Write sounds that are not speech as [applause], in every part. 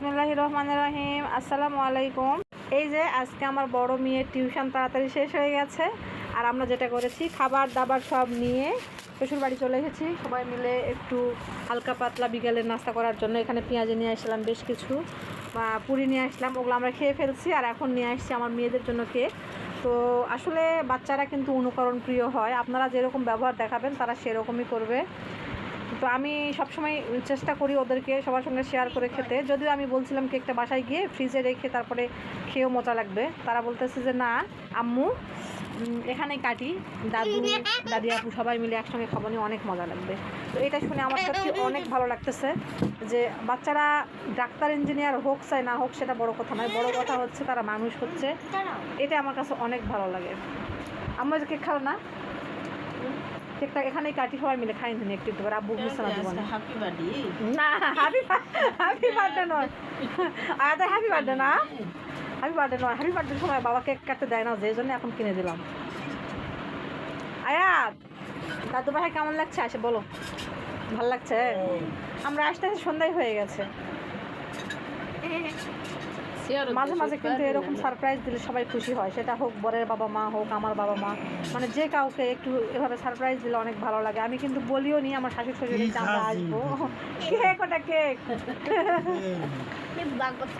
বিসমিল্লাহ রহমান রহিম আসসালামু আলাইকুম এই যে আজকে আমার বড় মেয়ের টিউশন তাড়াতাড়ি শেষ হয়ে গেছে। আর আমরা যেটা করেছি, খাবার দাবার সব নিয়ে শ্বশুর বাড়ি চলে এসেছি। সবাই মিলে একটু হালকা পাতলা বিকেলের নাস্তা করার জন্য এখানে পেঁয়াজি নিয়ে আসলাম, বেশ কিছু, বা পুরি নিয়ে আসলাম, ওগুলো আমরা খেয়ে ফেলছি। আর এখন নিয়ে আসছি আমার মেয়েদের জন্য কেক। তো আসলে বাচ্চারা কিন্তু অনুকরণ প্রিয় হয়। আপনারা যেরকম ব্যবহার দেখাবেন, তারা সেরকমই করবে। তো আমি সবসময় চেষ্টা করি ওদেরকে সবার সঙ্গে শেয়ার করে খেতে। যদিও আমি বলছিলাম কেকটা বাসায় গিয়ে ফ্রিজে রেখে তারপরে খেয়েও মজা লাগবে। তারা বলতেছে যে না আম্মু উম, এখানেই কাটি। দাদু দাদি আপু সবাই মিলে একসঙ্গে খাব নিয়ে অনেক মজা লাগবে। তো এটা শুনে আমার সত্যি অনেক ভালো লাগতেছে যে বাচ্চারা ডাক্তার ইঞ্জিনিয়ার হোক চাই না হোক সেটা বড় কথা নয়। বড় কথা হচ্ছে তারা মানুষ হচ্ছে। এটা আমার কাছে অনেক ভালো লাগে। আমরা কেক খাও না? কেকটা এখানেই কাটি সবাই মিলে খাই নিন একটু একটু করে। আব্বু বুঝতে না দেবো না হ্যাপি বার্থডে না হ্যাপি হ্যাপি বার্থডে নয়। আয়াতে হ্যাপি বার্থডে না। হ্যাপি বার্থডে নয় হ্যাপি বার্থডের সময় বাবা কেক কাটতে দেয় না যে জন্য এখন কিনে দিলাম। আয়াত দাদু ভাই কেমন লাগছে? আসে বলো। ভালো লাগছে? আমরা আসতে আসতে সন্ধ্যায় হয়ে গেছে। [laughs] মাঝে মাঝে কিন্তু এরকম সারপ্রাইজ দিলে সবাই খুশি হয়। সেটা হোক বরের বাবা মা হোক আমার বাবা মা। মানে যে কাউকে একটু এভাবে সারপ্রাইজ দিলে অনেক ভালো লাগে। আমি কিন্তু বলিও নি আমার শাশুড়ি শ্বশুর যে আমরা আসব। কেক ওটা কেক।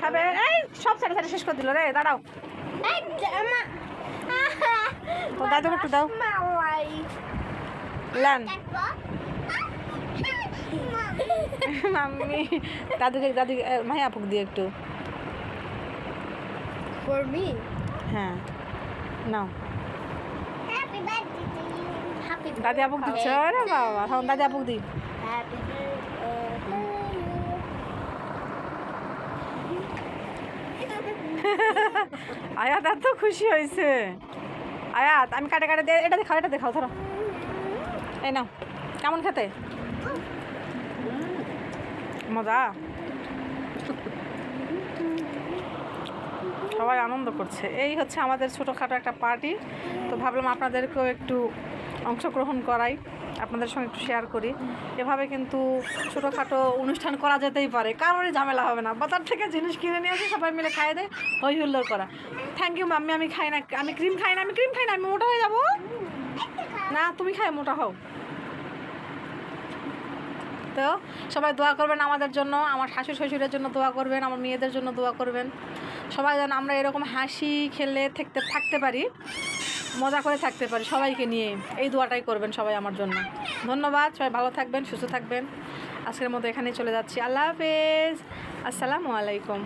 খাবে? এই সব সাড়ে সাড়ে শেষ করে দিল রে দাঁড়াও। দাদুকে একটু দাও। লেন [laughs] মাম্মি দাদুকে দাদু মাই আপুক দিয়ে একটু। For me, হ্যাঁ নাও। Happy birthday to you. Happy দাদি আপুক দিচ্ছে? রে বাবা তখন দাদি আপুক দি Happy birthday. to you. আয়াত এত খুশি হয়েছে। আয়াত আমি কাটে কাটে এটা দেখাও এটা দেখাও ধরো। এই নাও কেমন খেতে? মজা। সবাই আনন্দ করছে। এই হচ্ছে আমাদের ছোটোখাটো একটা পার্টি। তো ভাবলাম আপনাদেরকেও একটু অংশগ্রহণ করাই, আপনাদের সঙ্গে একটু শেয়ার করি। এভাবে কিন্তু ছোটোখাটো অনুষ্ঠান করা যেতেই পারে, কারোরই ঝামেলা হবে না। বাজার থেকে জিনিস কিনে নিয়ে আসি, সবাই মিলে খাই দেয় হই হুল্লোড় করা। থ্যাংক ইউ মাম্মি আমি খাই না, আমি ক্রিম খাই না, আমি ক্রিম খাই না, আমি মোটা হয়ে যাব? না, তুমি খাই মোটা হও। তো সবাই দোয়া করবেন আমাদের জন্য, আমার শাশুড় শ্বশুরের জন্য দোয়া করবেন, আমার মেয়েদের জন্য দোয়া করবেন। সবাই যেন আমরা এরকম হাসি খেলে থাকতে থাকতে পারি, মজা করে থাকতে পারি সবাইকে নিয়ে। এই দোয়াটাই করবেন সবাই আমার জন্য। ধন্যবাদ, সবাই ভালো থাকবেন, সুস্থ থাকবেন। আজকের মতো এখানেই চলে যাচ্ছি। আল্লাহ হাফেজ। আসসালামু আলাইকুম।